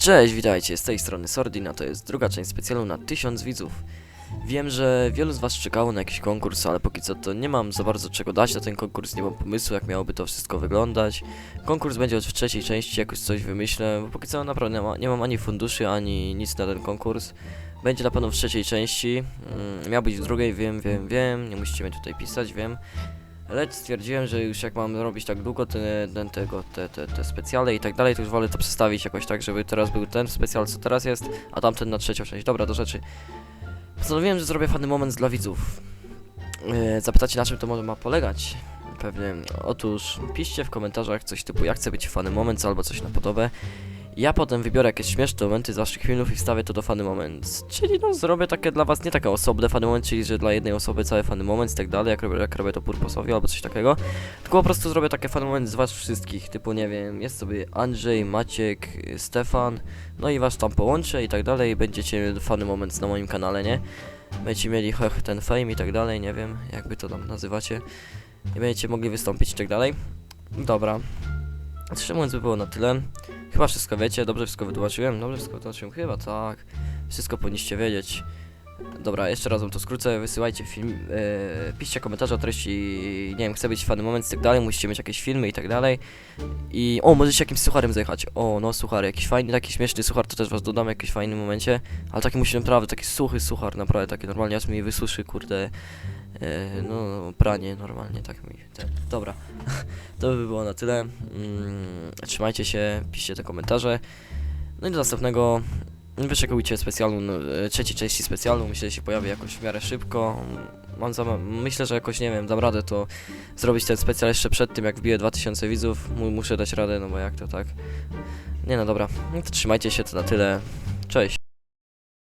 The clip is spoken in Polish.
Cześć, witajcie, z tej strony Sordin, a to jest druga część specjalu na 1000 widzów. Wiem, że wielu z was czekało na jakiś konkurs, ale póki co to nie mam za bardzo czego dać na ten konkurs, nie mam pomysłu jak miałoby to wszystko wyglądać. Konkurs będzie w trzeciej części, jakoś coś wymyślę, bo póki co naprawdę nie, ma, nie mam ani funduszy, ani nic na ten konkurs. Będzie na pewno w trzeciej części, mm, miał być w drugiej, wiem, wiem, wiem, nie musicie mnie tutaj pisać, wiem. Lecz stwierdziłem, że już jak mam robić tak długo te, ten, tego, te, te, te specjale i tak dalej, to już wolę to przestawić jakoś tak, żeby teraz był ten specjal, co teraz jest, a tamten na trzecią część. Dobra, do rzeczy. Postanowiłem, że zrobię fajny moment dla widzów. E, zapytacie, na czym to może ma polegać? Pewnie. Otóż piszcie w komentarzach coś typu, jak chcę być fany moment albo coś na podobę. Ja potem wybiorę jakieś śmieszne momenty z waszych filmów i wstawię to do fany moment. Czyli no zrobię takie dla was nie takie osobne fany moment, czyli że dla jednej osoby cały fany moment i tak dalej, jak robię, jak robię to purposowi albo coś takiego. Tylko po prostu zrobię takie fany moment z was wszystkich, typu nie wiem, jest sobie Andrzej, Maciek, Stefan, no i was tam połączę i tak dalej, będziecie fany moment na moim kanale, nie? Będziecie mieli ten fame i tak dalej, nie wiem, jakby to tam nazywacie. I będziecie mogli wystąpić i tak dalej. Dobra. Trzy moment by było na tyle. Chyba wszystko wiecie, dobrze wszystko wytłumaczyłem, dobrze wszystko wytłumaczyłem, chyba tak. Wszystko powinniście wiedzieć. Dobra, jeszcze raz wam to skrócę, wysyłajcie film, e, piszcie komentarze o treści, nie wiem, chcę być fany moment i tak dalej, musicie mieć jakieś filmy i tak dalej. I, o, możecie jakimś sucharem zjechać, o, no suchar, jakiś fajny, taki śmieszny suchar, to też was dodam w jakimś fajnym momencie, ale taki musi naprawdę, taki suchy suchar, naprawdę, taki normalnie, aż mi wysuszy, kurde, no, pranie normalnie, tak mi, ten. dobra. to by było na tyle, mm, trzymajcie się, piszcie te komentarze, no i do następnego, Wyczekujcie specjalu, e, trzeciej części specjalu, myślę, że się pojawi jakoś w miarę szybko. Mam za, myślę, że jakoś, nie wiem, dam radę to zrobić ten specjal jeszcze przed tym, jak wbiję 2000 widzów. Mu- Muszę dać radę, no bo jak to tak. Nie no, dobra. No to trzymajcie się, to na tyle. Cześć.